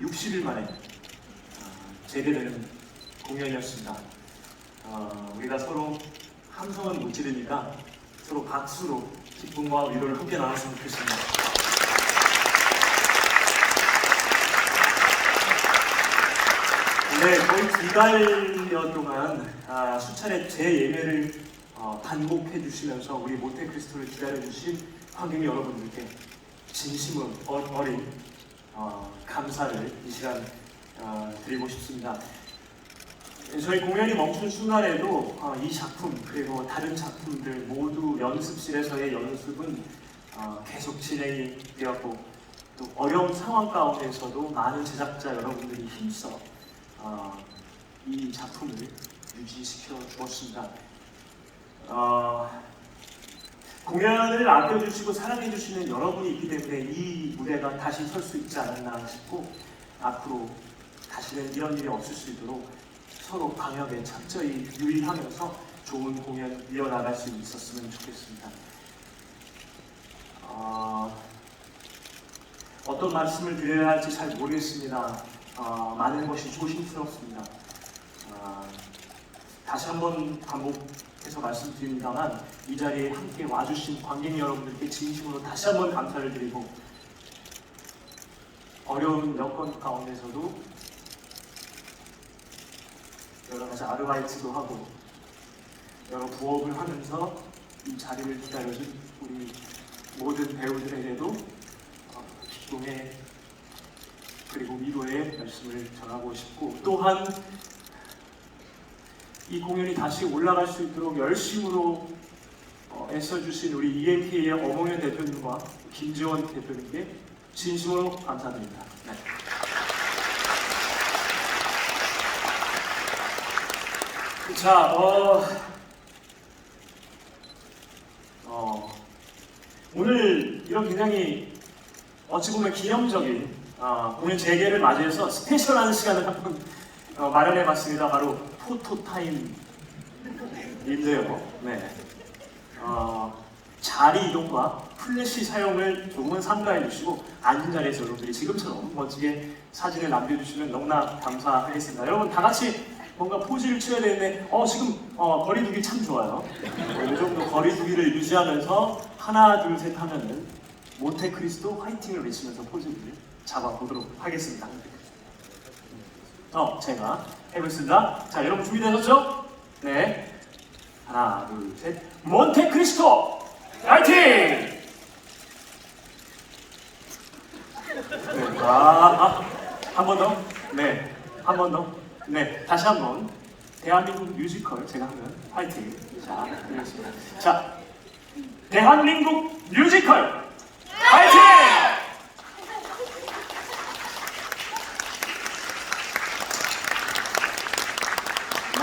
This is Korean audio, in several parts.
60일 만에 어, 재개되는 공연이었습니다. 어, 우리가 서로 함성은 못 지르니까 서로 박수로 기쁨과 위로를 함께 나눴으면 좋겠습니다. 네, 거의 두 달여 동안 아, 수차례 재예매를 어, 반복해 주시면서 우리 모태크리스토를 기다려 주신 관객 여러분들께 진심으로 어- 어린 어, 감사를 이 시간 어, 드리고 싶습니다. 저희 공연이 멈춘 순간에도 어, 이 작품 그리고 다른 작품들 모두 연습실에서의 연습은 어, 계속 진행이 되었고 또 어려운 상황 가운데서도 많은 제작자 여러분들이 힘써 어, 이 작품을 유지시켜 주었습니다. 어, 공연을 아껴주시고 사랑해주시는 여러분이 있기 때문에 이 무대가 다시 설 수 있지 않았나 싶고 앞으로 다시는 이런 일이 없을 수 있도록 서로 방역에 철저히 유의하면서 좋은 공연 이어나갈 수 있었으면 좋겠습니다. 어, 어떤 말씀을 드려야 할지 잘 모르겠습니다. 어, 많은 것이 조심스럽습니다. 어, 다시 한번 반복 해서 말씀드립니다만 이 자리에 함께 와주신 관객 여러분들께 진심으로 다시 한번 감사를 드리고 어려운 여건 가운데서도 여러 가지 아르바이트도 하고 여러 부업을 하면서 이 자리를 기다려준 우리 모든 배우들에게도 어, 기쁨의 그리고 위로의 말씀을 전하고 싶고 또한 이 공연이 다시 올라갈 수 있도록 열심으로 어, 애써주신 우리 EMP의 어몽현 대표님과 김지원 대표님께 진심으로 감사드립니다. 네. 자, 어, 어, 오늘 이런 굉장히 어찌 보면 기념적인 어, 공연 재개를 맞이해서 스페셜한 시간을 한번 어, 마련해봤습니다. 바로 포토 타임인데요. 네. 어, 자리 이동과 플래시 사용을 조금은 삼가해 주시고 앉은 자리에서 여러분들이 지금처럼 멋지게 사진을 남겨주시면 너무나 감사하겠습니다. 여러분 다 같이 뭔가 포즈를 취해야 되는데 어 지금 어, 거리두기 참 좋아요. 어, 이 정도 거리두기를 유지하면서 하나 둘 셋 하면은 모테크리스도 화이팅을 외치면서 포즈를 잡아보도록 하겠습니다. 어, 제가 해보겠습니다. 자, 여러분 준비되셨죠? 네. 하나, 둘, 셋. 몬테크리스토! 화이팅! 네, 아, 아, 한 번 더. 네, 한 번 더. 네, 다시 한 번. 대한민국 뮤지컬 제가 하면 화이팅. 자, 되겠습니다. 자, 대한민국 뮤지컬 화이팅!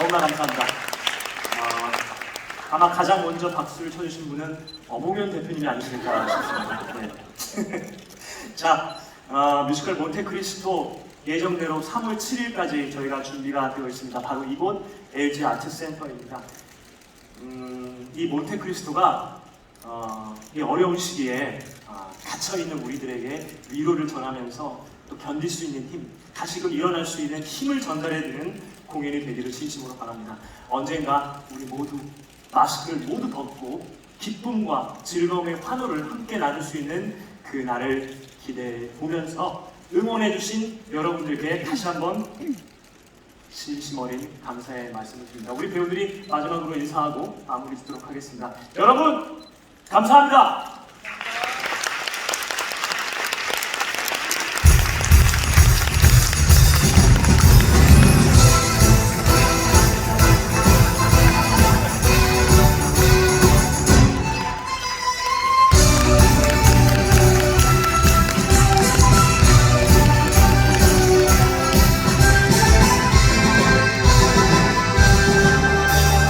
너무나 감사합니다. 어, 아마 가장 먼저 박수를 쳐주신 분은 어몽현 대표님이 아니실까 싶습니다. 네. 자, 어, 뮤지컬 몬테크리스토 예정대로 3월 7일까지 저희가 준비가 되어 있습니다. 바로 이곳 LG 아트센터입니다. 음, 이 몬테크리스토가 어, 이 어려운 시기에 어, 갇혀있는 우리들에게 위로를 전하면서 또 견딜 수 있는 힘, 다시금 일어날 수 있는 힘을 전달해드리는 공연이 되기를 진심으로 바랍니다. 언젠가 우리 모두 마스크를 모두 벗고 기쁨과 즐거움의 환호를 함께 나눌 수 있는 그 날을 기대해 보면서 응원해주신 여러분들께 다시 한번 진심 어린 감사의 말씀을 드립니다. 우리 배우들이 마지막으로 인사하고 마무리 짓도록 하겠습니다. 여러분 감사합니다.